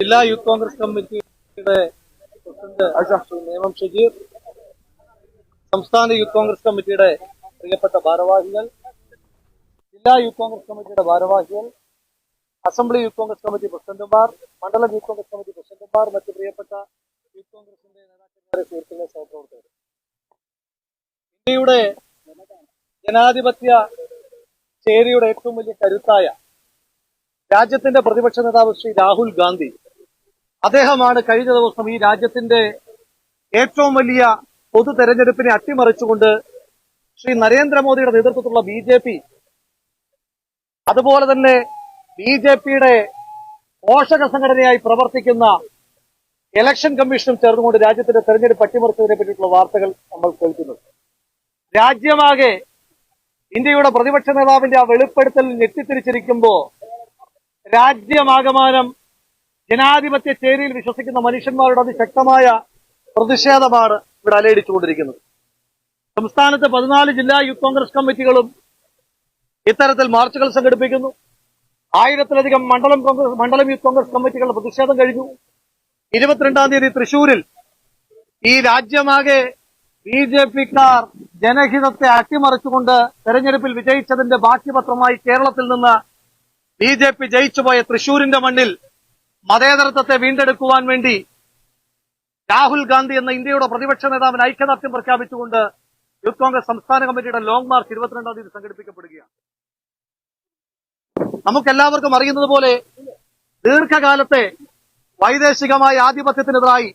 ജില്ലാ യൂത്ത് കോൺഗ്രസ് കമ്മിറ്റിയുടെ പ്രസിഡന്റ് നേമം ഷജീർ സംസ്ഥാന യൂത്ത് കോൺഗ്രസ് കമ്മിറ്റിയുടെ പ്രിയപ്പെട്ട ഭാരവാഹികൾ ജില്ലാ യൂത്ത് കോൺഗ്രസ് കമ്മിറ്റിയുടെ ഭാരവാഹികൾ അസംബ്ലി യൂത്ത് കോൺഗ്രസ് കമ്മിറ്റി പ്രസിഡന്റുമാർ മണ്ഡലം യൂത്ത് കോൺഗ്രസ് കമ്മിറ്റി പ്രസിഡന്റുമാർ മറ്റ് പ്രിയപ്പെട്ട യൂത്ത് കോൺഗ്രസിന്റെ നേതാക്കന്മാരെ സുഹൃത്തുക്കളെ സഹപ്രവർത്തകർ ഇന്ത്യയുടെ ജനാധിപത്യ ചേരിയുടെ ഏറ്റവും വലിയ കരുത്തായ രാജ്യത്തിന്റെ പ്രതിപക്ഷ നേതാവ് ശ്രീ രാഹുൽ ഗാന്ധി അദ്ദേഹമാണ് കഴിഞ്ഞ ദിവസം ഈ രാജ്യത്തിന്റെ ഏറ്റവും വലിയ പൊതു തെരഞ്ഞെടുപ്പിനെ അട്ടിമറിച്ചുകൊണ്ട് ശ്രീ നരേന്ദ്രമോദിയുടെ നേതൃത്വത്തിലുള്ള ബി ജെ പി അതുപോലെ തന്നെ ബി ജെ പിയുടെ പോഷക സംഘടനയായി പ്രവർത്തിക്കുന്ന ഇലക്ഷൻ കമ്മീഷനും ചേർന്നുകൊണ്ട് രാജ്യത്തിന്റെ തെരഞ്ഞെടുപ്പ് അട്ടിമറിച്ചതിനെ പറ്റിയിട്ടുള്ള വാർത്തകൾ നമ്മൾ കേൾക്കുന്നത് രാജ്യമാകെ ഇന്ത്യയുടെ പ്രതിപക്ഷ നേതാവിന്റെ ആ വെളിപ്പെടുത്തൽ ഞെട്ടിത്തിരിച്ചിരിക്കുമ്പോ രാജ്യമാകമാനം ജനാധിപത്യ ചേരിയിൽ വിശ്വസിക്കുന്ന മനുഷ്യന്മാരുടെ അതിശക്തമായ പ്രതിഷേധമാണ് ഇവിടെ അലയടിച്ചുകൊണ്ടിരിക്കുന്നത്. സംസ്ഥാനത്തെ പതിനാല് ജില്ലാ യൂത്ത് കോൺഗ്രസ് കമ്മിറ്റികളും ഇത്തരത്തിൽ മാർച്ചുകൾ സംഘടിപ്പിക്കുന്നു. ആയിരത്തിലധികം മണ്ഡലം കോൺഗ്രസ് മണ്ഡലം യൂത്ത് കോൺഗ്രസ് കമ്മിറ്റികളുടെ പ്രതിഷേധം കഴിഞ്ഞു. ഇരുപത്തിരണ്ടാം തീയതി തൃശൂരിൽ ഈ രാജ്യമാകെ ബി ജെ പിക്കാർ ജനഹിതത്തെ അട്ടിമറിച്ചുകൊണ്ട് തെരഞ്ഞെടുപ്പിൽ വിജയിച്ചതിന്റെ ബാക്കിപത്രമായി കേരളത്തിൽ നിന്ന് ബി ജെ പി ജയിച്ചുപോയ തൃശൂരിന്റെ മണ്ണിൽ മതേതരത്വത്തെ വീണ്ടെടുക്കുവാൻ വേണ്ടി രാഹുൽ ഗാന്ധി എന്ന ഇന്ത്യയുടെ പ്രതിപക്ഷ നേതാവിന് ഐക്യദാർഢ്യം പ്രഖ്യാപിച്ചുകൊണ്ട് യൂത്ത് കോൺഗ്രസ് സംസ്ഥാന കമ്മിറ്റിയുടെ ലോങ് മാർച്ച് ഇരുപത്തിരണ്ടാം തീയതി സംഘടിപ്പിക്കപ്പെടുകയാണ്. നമുക്കെല്ലാവർക്കും അറിയുന്നത് പോലെ ദീർഘകാലത്തെ വൈദേശികമായ ആധിപത്യത്തിനെതിരായി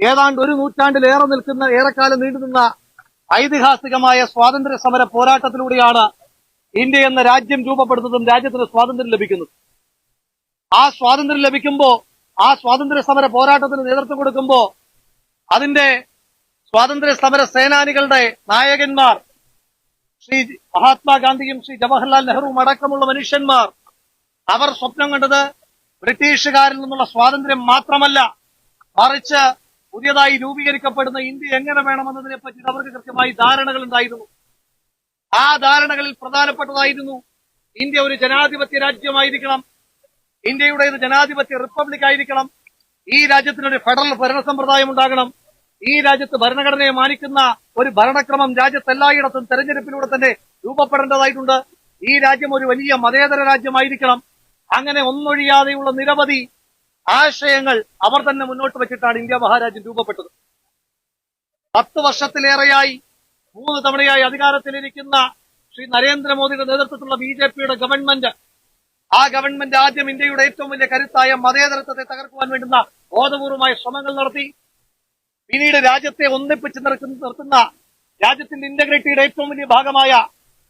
ഏതാണ്ട് ഒരു നൂറ്റാണ്ടിലേറെ നിൽക്കുന്ന ഏറെക്കാലം നീണ്ടുനിന്ന ഐതിഹാസികമായ സ്വാതന്ത്ര്യ സമര പോരാട്ടത്തിലൂടെയാണ് ഇന്ത്യ എന്ന രാജ്യം രൂപപ്പെടുന്നതും രാജ്യത്തിന് സ്വാതന്ത്ര്യം ലഭിക്കുന്നത്. ആ സ്വാതന്ത്ര്യം ലഭിക്കുമ്പോൾ ആ സ്വാതന്ത്ര്യ സമര പോരാട്ടത്തിന് നേതൃത്വം കൊടുക്കുമ്പോൾ അതിന്റെ സ്വാതന്ത്ര്യ സമര സേനാനികളുടെ നായകന്മാർ ശ്രീ മഹാത്മാഗാന്ധിയും ശ്രീ ജവഹർലാൽ നെഹ്റുവും അടക്കമുള്ള മനുഷ്യന്മാർ അവർ സ്വപ്നം കണ്ടത് ബ്രിട്ടീഷുകാരിൽ നിന്നുള്ള സ്വാതന്ത്ര്യം മാത്രമല്ല മറിച്ച് പുതിയതായി രൂപീകരിക്കപ്പെടുന്ന ഇന്ത്യ എങ്ങനെ വേണമെന്നതിനെ പറ്റി അവർക്ക് കൃത്യമായി ധാരണകൾ ഉണ്ടായിരുന്നു. ആ ധാരണകളിൽ പ്രധാനപ്പെട്ടതായിരുന്നു ഇന്ത്യ ഒരു ജനാധിപത്യ രാജ്യമായിരിക്കണം ഇന്ത്യയുടേത് ജനാധിപത്യ റിപ്പബ്ലിക് ആയിരിക്കണം. ഈ രാജ്യത്തിനൊരു ഫെഡറൽ ഭരണ സമ്പ്രദായം ഉണ്ടാകണം. ഈ രാജ്യത്ത് ഭരണഘടനയെ മാനിക്കുന്ന ഒരു ഭരണക്രമം രാജ്യത്ത് എല്ലായിടത്തും തെരഞ്ഞെടുപ്പിലൂടെ തന്നെ രൂപപ്പെടേണ്ടതായിട്ടുണ്ട്. ഈ രാജ്യം ഒരു വലിയ മതേതര രാജ്യമായിരിക്കണം. അങ്ങനെ ഒന്നൊഴിയാതെയുള്ള നിരവധി ആശയങ്ങൾ അവർ തന്നെ മുന്നോട്ട് വെച്ചിട്ടാണ് ഇന്ത്യ മഹാരാജ്യം രൂപപ്പെട്ടത്. പത്ത് വർഷത്തിലേറെയായി മൂന്ന് തവണയായി അധികാരത്തിലിരിക്കുന്ന ശ്രീ നരേന്ദ്രമോദിയുടെ നേതൃത്വത്തിലുള്ള ബി ഗവൺമെന്റ് ആ ഗവൺമെന്റ് ആദ്യം ഇന്ത്യയുടെ ഏറ്റവും വലിയ കരുത്തായ മതേതരത്വത്തെ തകർക്കുവാൻ വേണ്ടുന്ന ബോധപൂർവമായ ശ്രമങ്ങൾ നടത്തി. പിന്നീട് രാജ്യത്തെ ഒന്നിപ്പിച്ച് നിർത്തുന്ന രാജ്യത്തിന്റെ ഇന്റഗ്രിറ്റിയുടെ ഏറ്റവും വലിയ ഭാഗമായ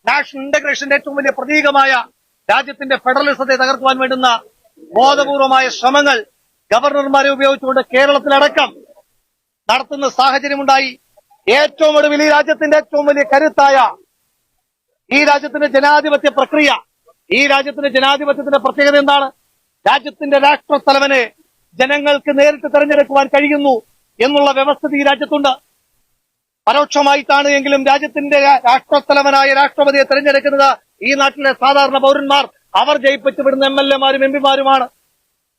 നാഷണൽ ഇന്റഗ്രേഷന്റെ ഏറ്റവും വലിയ പ്രതീകമായ രാജ്യത്തിന്റെ ഫെഡറലിസത്തെ തകർക്കുവാൻ വേണ്ടുന്ന ബോധപൂർവമായ ശ്രമങ്ങൾ ഗവർണർമാരെ ഉപയോഗിച്ചുകൊണ്ട് കേരളത്തിലടക്കം നടത്തുന്ന സാഹചര്യമുണ്ടായി. ഏറ്റവും ഒടുവിൽ ഈ രാജ്യത്തിന്റെ ഏറ്റവും വലിയ കരുത്തായ ഈ രാജ്യത്തിന്റെ ജനാധിപത്യ പ്രക്രിയ ഈ രാജ്യത്തിന്റെ ജനാധിപത്യത്തിന്റെ പ്രത്യേകത എന്താണ്? രാജ്യത്തിന്റെ രാഷ്ട്രത്തലവനെ ജനങ്ങൾക്ക് നേരിട്ട് തെരഞ്ഞെടുക്കുവാൻ കഴിയുന്നു എന്നുള്ള വ്യവസ്ഥിതി ഈ രാജ്യത്തുണ്ട്. പരോക്ഷമായിട്ടാണ് എങ്കിലും രാജ്യത്തിന്റെ രാഷ്ട്രത്തലവനായ രാഷ്ട്രപതിയെ തെരഞ്ഞെടുക്കുന്നത് ഈ നാട്ടിലെ സാധാരണ പൗരന്മാർ. അവർ ജയിപ്പിച്ചു വിടുന്ന എം എൽ എമാരും എം പിമാരുമാണ്.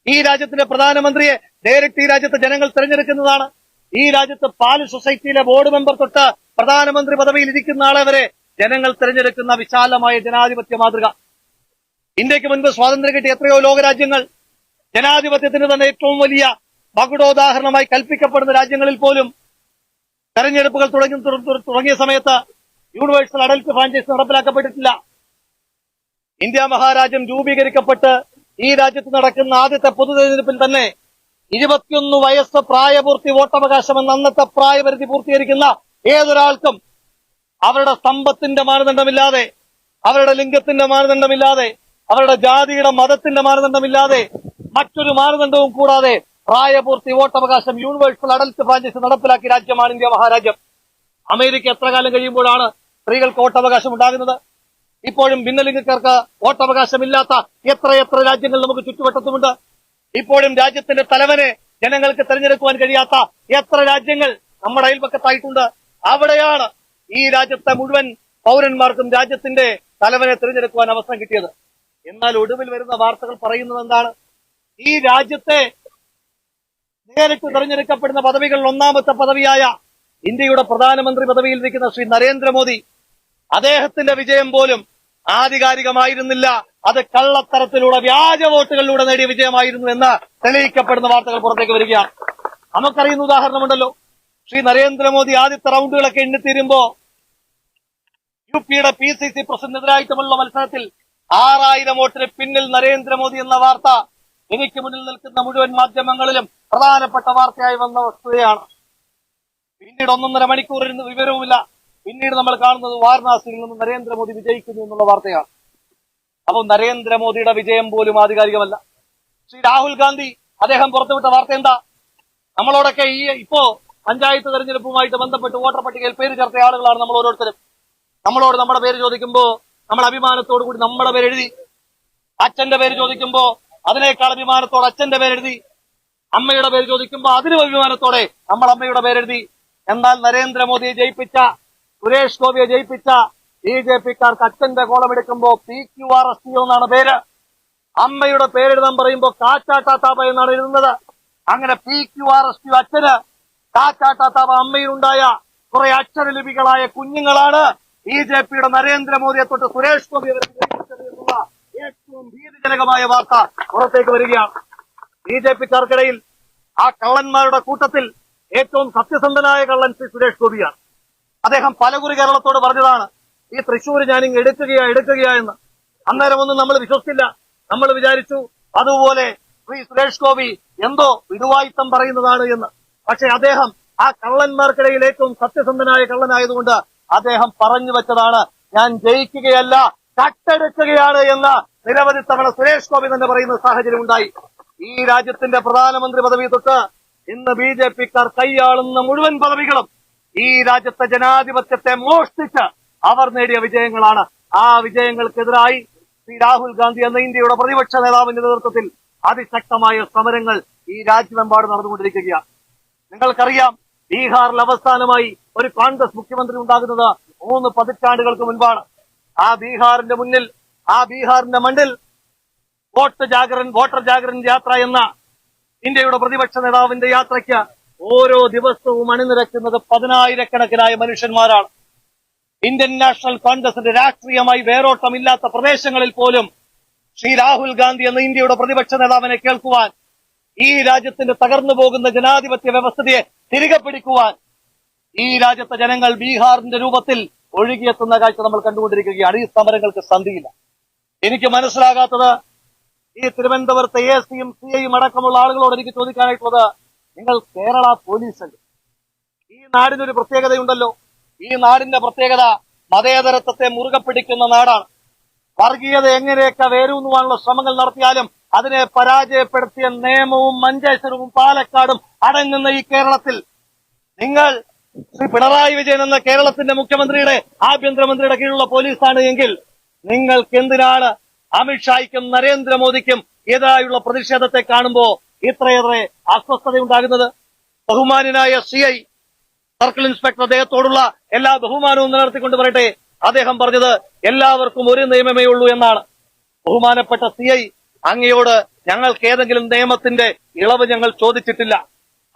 ഈ രാജ്യത്തിന്റെ പ്രധാനമന്ത്രിയെ ഡയറക്റ്റ് ഈ രാജ്യത്തെ ജനങ്ങൾ തെരഞ്ഞെടുക്കുന്നതാണ്. ഈ രാജ്യത്ത് പാൽ സൊസൈറ്റിയിലെ ബോർഡ് മെമ്പർ തൊട്ട് പ്രധാനമന്ത്രി പദവിയിൽ ഇരിക്കുന്ന ആളെ വരെ ജനങ്ങൾ തെരഞ്ഞെടുക്കുന്ന വിശാലമായ ജനാധിപത്യ മാതൃക. ഇന്ത്യയ്ക്ക് മുൻപ് സ്വാതന്ത്ര്യം കിട്ടിയ എത്രയോ ലോകരാജ്യങ്ങൾ ജനാധിപത്യത്തിന് തന്നെ ഏറ്റവും വലിയ മകുടോദാഹരണമായി കൽപ്പിക്കപ്പെടുന്ന രാജ്യങ്ങളിൽ പോലും തെരഞ്ഞെടുപ്പുകൾ തുടങ്ങി തുട- തുട- തുടങ്ങിയ സമയത്ത് യൂണിവേഴ്സൽ അഡൽട്ട് ഫ്രാഞ്ചൈസ് നടപ്പിലാക്കപ്പെട്ടിട്ടില്ല. ഇന്ത്യ മഹാരാജ്യം രൂപീകരിക്കപ്പെട്ട് ഈ രാജ്യത്ത് നടക്കുന്ന ആദ്യത്തെ പൊതു തെരഞ്ഞെടുപ്പിൽ തന്നെ ഇരുപത്തിയൊന്ന് വയസ്സ് പ്രായപൂർത്തി വോട്ടവകാശം എന്ന അന്നത്തെ പ്രായപരിധി പൂർത്തീകരിക്കുന്ന ഏതൊരാൾക്കും അവരുടെ സമ്പത്തിന്റെ മാനദണ്ഡമില്ലാതെ അവരുടെ ലിംഗത്തിന്റെ മാനദണ്ഡമില്ലാതെ അവരുടെ ജാതിയുടെ മതത്തിന്റെ മാനദണ്ഡമില്ലാതെ മറ്റൊരു മാനദണ്ഡവും കൂടാതെ പ്രായപൂർത്തി വോട്ടവകാശം യൂണിവേഴ്സൽ അഡൽട്ട് ഫ്രാഞ്ചൈസ് നടപ്പിലാക്കി രാജ്യമാണ് ഇന്ത്യ മഹാരാജ്യം. അമേരിക്ക എത്ര കാലം കഴിയുമ്പോഴാണ് സ്ത്രീകൾക്ക് വോട്ടവകാശം ഉണ്ടാകുന്നത്? ഇപ്പോഴും ഭിന്നലിംഗക്കാർക്ക് വോട്ടവകാശമില്ലാത്ത എത്ര എത്ര രാജ്യങ്ങൾ നമുക്ക് ചുറ്റുവട്ടത്തുമുണ്ട്? ഇപ്പോഴും രാജ്യത്തിന്റെ തലവനെ ജനങ്ങൾക്ക് തെരഞ്ഞെടുക്കുവാൻ കഴിയാത്ത എത്ര രാജ്യങ്ങൾ നമ്മുടെ അയൽപക്കത്തായിട്ടുണ്ട്? അവിടെയാണ് ഈ രാജ്യത്തെ മുഴുവൻ പൗരന്മാർക്കും രാജ്യത്തിന്റെ തലവനെ തിരഞ്ഞെടുക്കുവാൻ അവസരം കിട്ടിയത്. എന്നാൽ ഒടുവിൽ വരുന്ന വാർത്തകൾ പറയുന്നത് എന്താണ്? ഈ രാജ്യത്തെ നേരിട്ട് തെരഞ്ഞെടുക്കപ്പെടുന്ന പദവികളിൽ ഒന്നാമത്തെ പദവിയായ ഇന്ത്യയുടെ പ്രധാനമന്ത്രി പദവിയിൽ ഇരിക്കുന്ന ശ്രീ നരേന്ദ്രമോദി അദ്ദേഹത്തിന്റെ വിജയം പോലും ആധികാരികമായിരുന്നില്ല. അത് കള്ളത്തരത്തിലൂടെ വ്യാജ വോട്ടുകളിലൂടെ നേടിയ വിജയമായിരുന്നു എന്ന് തെളിയിക്കപ്പെടുന്ന വാർത്തകൾ പുറത്തേക്ക് വരികയാണ്. നമുക്കറിയുന്ന ഉദാഹരണമുണ്ടല്ലോ. ശ്രീ നരേന്ദ്രമോദി ആദ്യത്തെ റൗണ്ടുകളൊക്കെ എണ്ണിത്തീരുമ്പോ യു പിയുടെ പി സി സി പ്രസിഡന്റിനെതിരായിട്ടുമുള്ള മത്സരത്തിൽ ആറായിരം വോട്ടിന് പിന്നിൽ നരേന്ദ്രമോദി എന്ന വാർത്ത എനിക്ക് മുന്നിൽ നിൽക്കുന്ന മുഴുവൻ മാധ്യമങ്ങളിലും പ്രധാനപ്പെട്ട വാർത്തയായി വന്ന വസ്തുതയാണ്. പിന്നീട് ഒന്നൊന്നര മണിക്കൂറിന് വിവരവുമില്ല. പിന്നീട് നമ്മൾ കാണുന്നത് വാരണാസിയിൽ നിന്ന് നരേന്ദ്രമോദി വിജയിക്കുന്നു എന്നുള്ള വാർത്തയാണ്. അപ്പോൾ നരേന്ദ്രമോദിയുടെ വിജയം പോലും ആധികാരികമല്ല. ശ്രീ രാഹുൽ ഗാന്ധി അദ്ദേഹം പുറത്തുവിട്ട വാർത്ത എന്താ? നമ്മളോടൊക്കെ ഈ ഇപ്പോ പഞ്ചായത്ത് തെരഞ്ഞെടുപ്പുമായിട്ട് ബന്ധപ്പെട്ട് വോട്ടർ പട്ടികയിൽ പേര് ചേർത്ത ആളുകളാണ് നമ്മൾ ഓരോരുത്തരും. നമ്മളോട് നമ്മുടെ പേര് ചോദിക്കുമ്പോ നമ്മൾ അഭിമാനത്തോടു കൂടി നമ്മുടെ പേര് എഴുതി അച്ഛന്റെ പേര് ചോദിക്കുമ്പോ അതിനേക്കാൾ അഭിമാനത്തോടെ അച്ഛന്റെ പേരെഴുതി. അമ്മയുടെ പേര് ചോദിക്കുമ്പോ അതിനും അഭിമാനത്തോടെ നമ്മൾ അമ്മയുടെ പേരെഴുതി. എന്നാൽ നരേന്ദ്രമോദിയെ ജയിപ്പിച്ച സുരേഷ് ഗോപിയെ ജയിപ്പിച്ച ബി ജെ പിക്കാർക്ക് അച്ഛന്റെ കോളം എടുക്കുമ്പോൾ P Q R S T എന്നാണ് പേര്. അമ്മയുടെ പേരെഴുതാൻ പറയുമ്പോ കാച്ചാട്ടാത്താപ്പ എന്നാണ് എഴുതുന്നത്. അങ്ങനെ P Q R S T അച്ഛന് കാച്ചാട്ടാത്താപ്പ അമ്മയിലുണ്ടായ കുറെ അക്ഷരലിപികളായ കുഞ്ഞുങ്ങളാണ് ബി ജെ പിയുടെ നരേന്ദ്രമോദിയെ തൊട്ട് സുരേഷ് ഗോപി അവരെ ഏറ്റവും ഭീതിജനകമായ വാർത്ത പുറത്തേക്ക് വരികയാണ്. ബി ജെ പിക്കാർക്കിടയിൽ ആ കള്ളന്മാരുടെ കൂട്ടത്തിൽ ഏറ്റവും സത്യസന്ധനായ കള്ളൻ ശ്രീ സുരേഷ് ഗോപിയാണ്. അദ്ദേഹം പലകുറി കേരളത്തോട് പറഞ്ഞതാണ് ഈ തൃശ്ശൂർ ഞാനിങ് എടുക്കുകയാ എടുക്കുകയാ എന്ന്. അന്നേരം ഒന്നും നമ്മൾ വിശ്വസിച്ചില്ല. നമ്മൾ വിചാരിച്ചു അതുപോലെ ശ്രീ സുരേഷ് ഗോപി എന്തോ വിടുവായിത്തം പറയുന്നതാണ് എന്ന്. പക്ഷെ അദ്ദേഹം ആ കള്ളന്മാർക്കിടയിൽ ഏറ്റവും സത്യസന്ധനായ കള്ളനായതുകൊണ്ട് അദ്ദേഹം പറഞ്ഞു വെച്ചതാണ് ഞാൻ ജയിക്കുകയല്ല കട്ടെടുക്കുകയാണ് എന്ന് നിരവധി തവണ സുരേഷ് ഗോപി തന്നെ പറയുന്ന സാഹചര്യം ഉണ്ടായി. ഈ രാജ്യത്തിന്റെ പ്രധാനമന്ത്രി പദവി തൊട്ട് ഇന്ന് ബി ജെ പിക്കാർ കൈയാളുന്ന മുഴുവൻ പദവികളും ഈ രാജ്യത്തെ ജനാധിപത്യത്തെ മോഷ്ടിച്ച് അവർ നേടിയ വിജയങ്ങളാണ്. ആ വിജയങ്ങൾക്കെതിരായി ശ്രീ രാഹുൽ ഗാന്ധി എന്ന ഇന്ത്യയുടെ പ്രതിപക്ഷ നേതാവിന്റെ നേതൃത്വത്തിൽ അതിശക്തമായ സമരങ്ങൾ ഈ രാജ്യമെമ്പാട് നടന്നുകൊണ്ടിരിക്കുകയാണ്. നിങ്ങൾക്കറിയാം ബീഹാറിൽ അവസാനമായി ഒരു കോൺഗ്രസ് മുഖ്യമന്ത്രി ഉണ്ടാകുന്നത് മൂന്ന് പതിറ്റാണ്ടുകൾക്ക് മുൻപാണ്. ആ ബീഹാറിന്റെ മുന്നിൽ ആ ബീഹാറിന്റെ മണ്ണിൽ വോട്ട് ജാഗരൻ വോട്ടർ ജാഗരൻ യാത്ര എന്ന ഇന്ത്യയുടെ പ്രതിപക്ഷ നേതാവിന്റെ യാത്രയ്ക്ക് ഓരോ ദിവസവും അണിനിരക്കുന്നത് പതിനായിരക്കണക്കിനായ മനുഷ്യന്മാരാണ്. ഇന്ത്യൻ നാഷണൽ കോൺഗ്രസിന്റെ രാഷ്ട്രീയമായി വേരോട്ടമില്ലാത്ത പ്രദേശങ്ങളിൽ പോലും ശ്രീ രാഹുൽ ഗാന്ധി എന്ന ഇന്ത്യയുടെ പ്രതിപക്ഷ നേതാവിനെ കേൾക്കുവാൻ ഈ രാജ്യത്തിന്റെ തകർന്നു പോകുന്ന ജനാധിപത്യ വ്യവസ്ഥയെ തിരികെ പിടിക്കുവാൻ ഈ രാജ്യത്തെ ജനങ്ങൾ ബീഹാറിന്റെ രൂപത്തിൽ ഒഴുകിയെത്തുന്ന കാഴ്ച നമ്മൾ കണ്ടുകൊണ്ടിരിക്കുകയാണ്. ഈ സമരങ്ങൾക്ക് സന്ധിയില്ല. എനിക്ക് മനസ്സിലാകാത്തത് ഈ തിരുവനന്തപുരത്തെ എ സിയും സി ഐയും അടക്കമുള്ള ആളുകളോട് എനിക്ക് ചോദിക്കാനായിട്ടുള്ളത് നിങ്ങൾ കേരള പോലീസ് അല്ലേ ഈ നാടിനൊരു പ്രത്യേകതയുണ്ടല്ലോ. ഈ നാടിന്റെ പ്രത്യേകത മതേതരത്വത്തെ മുറുകെ പിടിക്കുന്ന നാടാണ്. വർഗീയത എങ്ങനെയൊക്കെ വേരൂന്നുവാനുള്ള ശ്രമങ്ങൾ നടത്തിയാലും അതിനെ പരാജയപ്പെടുത്തിയ നിയമവും മഞ്ചേശ്വരവും പാലക്കാടും അടങ്ങുന്ന ഈ കേരളത്തിൽ നിങ്ങൾ ശ്രീ പിണറായി വിജയൻ എന്ന കേരളത്തിന്റെ മുഖ്യമന്ത്രിയുടെ ആഭ്യന്തരമന്ത്രിയുടെ കീഴിലുള്ള പോലീസാണ് എങ്കിൽ നിങ്ങൾക്ക് എന്തിനാണ് അമിത്ഷായ്ക്കും നരേന്ദ്രമോദിക്കും എതിരായുള്ള പ്രതിഷേധത്തെ കാണുമ്പോ ഇത്രയേറെ അസ്വസ്ഥതയുണ്ടാകുന്നത്? ബഹുമാനായ സി ഐ സർക്കിൾ ഇൻസ്പെക്ടർ അദ്ദേഹത്തോടുള്ള എല്ലാ ബഹുമാനവും നിലനിർത്തിക്കൊണ്ട് പറയട്ടെ. അദ്ദേഹം പറഞ്ഞത് എല്ലാവർക്കും ഒരു നിയമമേ ഉള്ളൂ എന്നാണ്. ബഹുമാനപ്പെട്ട സി ഐ അങ്ങയോട് ഞങ്ങൾക്ക് ഏതെങ്കിലും നിയമത്തിന്റെ ഇളവ് ഞങ്ങൾ ചോദിച്ചിട്ടില്ല.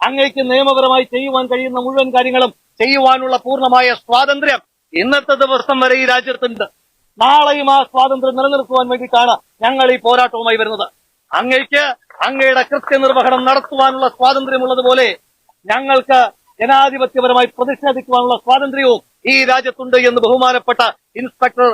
അങ്ങയ്ക്ക് നിയമപരമായി ചെയ്യുവാൻ കഴിയുന്ന മുഴുവൻ കാര്യങ്ങളും ചെയ്യുവാനുള്ള പൂർണമായ സ്വാതന്ത്ര്യം ഇന്നത്തെ ദിവസം വരെ ഈ രാജ്യത്തുണ്ട്. നാളെയും ആ സ്വാതന്ത്ര്യം നിലനിർത്തുവാൻ വേണ്ടിയിട്ടാണ് ഞങ്ങൾ ഈ പോരാട്ടവുമായി വരുന്നത്. അങ്ങേക്ക് അങ്ങയുടെ കൃത്യനിർവഹണം നടത്തുവാനുള്ള സ്വാതന്ത്ര്യമുള്ളതുപോലെ ഞങ്ങൾക്ക് ജനാധിപത്യപരമായി പ്രതിഷേധിക്കുവാനുള്ള സ്വാതന്ത്ര്യവും ഈ രാജ്യത്തുണ്ട് എന്ന് ബഹുമാനപ്പെട്ട ഇൻസ്പെക്ടർ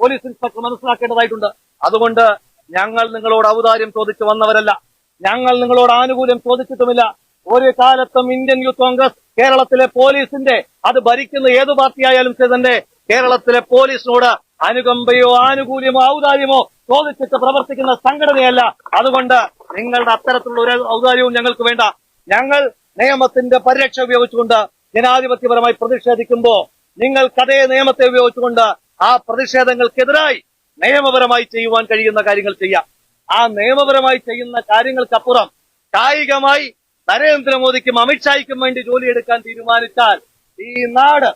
പോലീസ് ഇൻസ്പെക്ടർ മനസ്സിലാക്കേണ്ടതായിട്ടുണ്ട്. അതുകൊണ്ട് ഞങ്ങൾ നിങ്ങളോട് ഔദാര്യം ചോദിച്ചു വന്നവരല്ല. ഞങ്ങൾ നിങ്ങളോട് ആനുകൂല്യം ചോദിച്ചിട്ടുമില്ല. ഒരു കാലത്തും ഇന്ത്യൻ യൂത്ത് കോൺഗ്രസ് കേരളത്തിലെ പോലീസിന്റെ അത് ഭരിക്കുന്ന ഏത് പാർട്ടിയായാലും തന്നെ കേരളത്തിലെ പോലീസിനോട് അനുകമ്പയോ ആനുകൂല്യമോ ഔദാര്യമോ ചോദിച്ചിട്ട് പ്രവർത്തിക്കുന്ന സംഘടനയല്ല. അതുകൊണ്ട് നിങ്ങളുടെ അത്തരത്തിലുള്ള ഒരു ഔദാര്യവും ഞങ്ങൾക്ക് വേണ്ട. ഞങ്ങൾ നിയമത്തിന്റെ പരിരക്ഷ ഉപയോഗിച്ചുകൊണ്ട് ജനാധിപത്യപരമായി പ്രതിഷേധിക്കുമ്പോ നിങ്ങൾ അതേ നിയമത്തെ ഉപയോഗിച്ചുകൊണ്ട് ആ പ്രതിഷേധങ്ങൾക്കെതിരായി നിയമപരമായി ചെയ്യുവാൻ കഴിയുന്ന കാര്യങ്ങൾ ചെയ്യാം. ആ നിയമപരമായി ചെയ്യുന്ന കാര്യങ്ങൾക്കപ്പുറം കായികമായി നരേന്ദ്രമോദിക്കും അമിത്ഷായ്ക്കും വേണ്ടി ജോലിയെടുക്കാൻ തീരുമാനിച്ചാൽ ഈ നാട്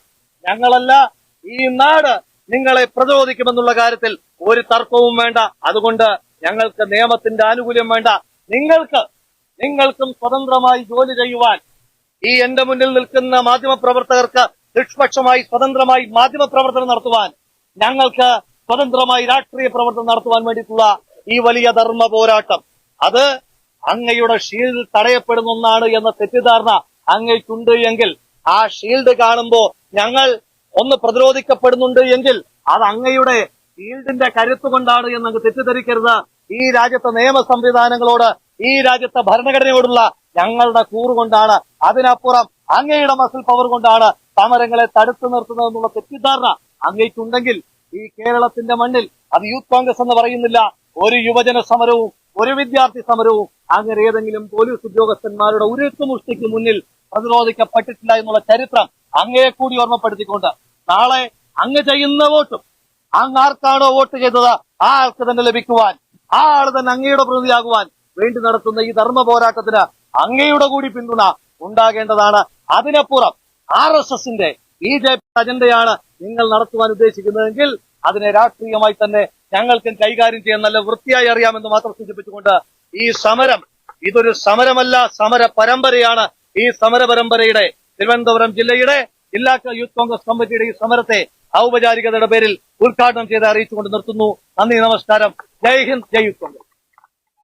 ഞങ്ങളല്ല ഈ നാട് നിങ്ങളെ പ്രതിരോധിക്കുമെന്നുള്ള കാര്യത്തിൽ ഒരു തർക്കവും വേണ്ട. അതുകൊണ്ട് ഞങ്ങൾക്ക് നിയമത്തിന്റെ ആനുകൂല്യം വേണ്ട. നിങ്ങൾക്ക് നിങ്ങൾക്കും സ്വതന്ത്രമായി ജോലി ചെയ്യുവാൻ ഈ എന്റെ മുന്നിൽ നിൽക്കുന്ന മാധ്യമപ്രവർത്തകർക്ക് നിഷ്പക്ഷമായി സ്വതന്ത്രമായി മാധ്യമപ്രവർത്തനം നടത്തുവാൻ ഞങ്ങൾക്ക് സ്വതന്ത്രമായി രാഷ്ട്രീയ പ്രവർത്തനം നടത്തുവാൻ വേണ്ടിയിട്ടുള്ള ഈ വലിയ ധർമ്മ പോരാട്ടം. അത് അങ്ങയുടെ ഷീൽഡ് തടയപ്പെടുന്ന ഒന്നാണ് എന്ന തെറ്റിദ്ധാരണ അങ്ങയ്ക്കുണ്ട് എങ്കിൽ ആ ഷീൽഡ് കാണുമ്പോ ഞങ്ങൾ ഒന്ന് പ്രതിരോധിക്കപ്പെടുന്നുണ്ട് എങ്കിൽ അത് അങ്ങയുടെ ഷീൽഡിന്റെ കരുത്ത് കൊണ്ടാണ് എന്ന് അങ്ങ് തെറ്റിദ്ധരിക്കരുത്. ഈ രാജ്യത്തെ നിയമ സംവിധാനങ്ങളോട് ഈ രാജ്യത്തെ ഭരണഘടനയോടുള്ള ഞങ്ങളുടെ കൂറുകൊണ്ടാണ് അതിനപ്പുറം അങ്ങയുടെ മസിൽ പവർ കൊണ്ടാണ് സമരങ്ങളെ തടുത്തു നിർത്തുന്നത് എന്നുള്ള തെറ്റിദ്ധാരണ അങ്ങയ്ക്കുണ്ടെങ്കിൽ ഈ കേരളത്തിന്റെ മണ്ണിൽ അത് യൂത്ത് കോൺഗ്രസ് എന്ന് പറയുന്നില്ല. ഒരു യുവജന സമരവും ഒരു വിദ്യാർത്ഥി സമരവും അങ്ങനെ ഏതെങ്കിലും പോലീസ് ഉദ്യോഗസ്ഥന്മാരുടെ ഉരുക്കുമുഷ്ടിക്ക് മുന്നിൽ പ്രതിരോധിക്കപ്പെട്ടിട്ടില്ല എന്നുള്ള ചരിത്രം അങ്ങയെ കൂടി ഓർമ്മപ്പെടുത്തിക്കൊണ്ട് നാളെ അങ്ങ് ചെയ്യുന്ന വോട്ടും അങ്ങ് ആർക്കാണോ വോട്ട് ചെയ്തത് ആ ആൾക്ക് തന്നെ ലഭിക്കുവാൻ ആ ആൾ തന്നെ അങ്ങയുടെ പ്രതിയാകുവാൻ വേണ്ടി നടത്തുന്ന ഈ ധർമ്മ പോരാട്ടത്തിന് അങ്ങയുടെ കൂടി പിന്തുണ ഉണ്ടാകേണ്ടതാണ്. അതിനപ്പുറം ആർ എസ് എസിന്റെ ബി ജെ പി അജണ്ടയാണ് നിങ്ങൾ നടത്തുവാൻ ഉദ്ദേശിക്കുന്നതെങ്കിൽ അതിനെ രാഷ്ട്രീയമായി തന്നെ ഞങ്ങൾക്കും കൈകാര്യം ചെയ്യാൻ നല്ല വൃത്തിയായി അറിയാമെന്ന് മാത്രം സൂചിപ്പിച്ചുകൊണ്ട് ഈ സമരം ഇതൊരു സമരമല്ല സമര പരമ്പരയാണ് ഈ സമര പരമ്പരയുടെ തിരുവനന്തപുരം ജില്ലയുടെ ജില്ലാ യൂത്ത് കോൺഗ്രസ് കമ്മിറ്റിയുടെ ഈ സമരത്തെ ഔപചാരികതയുടെ പേരിൽ ഉദ്ഘാടനം ചെയ്ത് അറിയിച്ചുകൊണ്ട് നിർത്തുന്നു. നന്ദി നമസ്കാരം. ജയ് ഹിന്ദ് ജയ് യൂത്ത് കോൺഗ്രസ്.